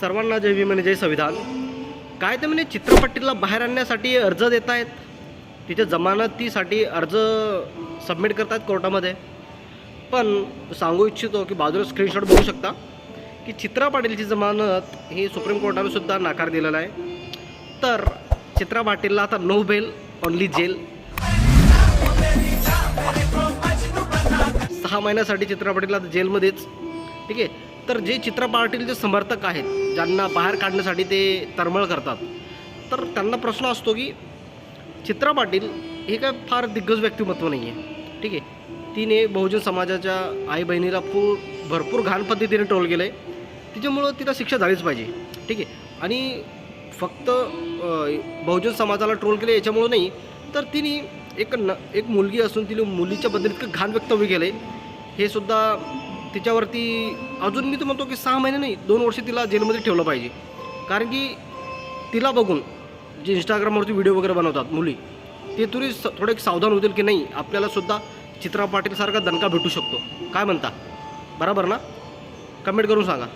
सर्वांना जय भीम जय संविधान. काय ते म्हणे चित्रपटीला बाहेर आणण्यासाठी अर्ज देत आहेत तिथे जमानतीसाठी अर्ज सबमिट करतात कोर्टामध्ये. पण सांगू इच्छितो की बाजूला स्क्रीनशॉट बघू शकता की चित्रा पाटीलची जमानत ही सुप्रीम कोर्टाने सुद्धा नाकार दिलेला आहे. तर चित्रा पाटीलला आता नो बेल ओनली जेल सहा महिन्यासाठी चित्रा पाटीलला जेलमध्येच ठीक आहे? तर जे चित्रा पाटीलचे समर्थक आहेत ज्यांना बाहेर काढण्यासाठी ते तरमळ करतात तर त्यांना प्रश्न असतो की चित्रा पाटील हे काय फार दिग्गज व्यक्तिमत्व नाही आहे ठीक आहे. तिने बहुजन समाजाच्या आई बहिणीला फूर भरपूर घाण पद्धतीने ट्रोल केलं आहे तिच्यामुळं तिला शिक्षा झालीच पाहिजे. ठीक आहे. आणि फक्त बहुजन समाजाला ट्रोल केलं याच्यामुळं नाही तर तिने एक न एक मुलगी असून तिने मुलीच्या बद्दल इतकं घाण वक्तव्य केलं आहे हे सुद्धा तिच्यावरती अजून मी तर म्हणतो की सहा महिने नाही दोन वर्ष तिला जेलमध्ये ठेवलं पाहिजे. कारण की तिला बघून जे इंस्टाग्रामवरती व्हिडिओ वगैरे बनवतात मुली ते तुरी स थोडे एक सावधान होतील की नाही आपल्यालासुद्धा चित्रा पाटीलसारखा दणका भेटू शकतो. काय म्हणता? बरोबर ना? कमेंट करून सांगा.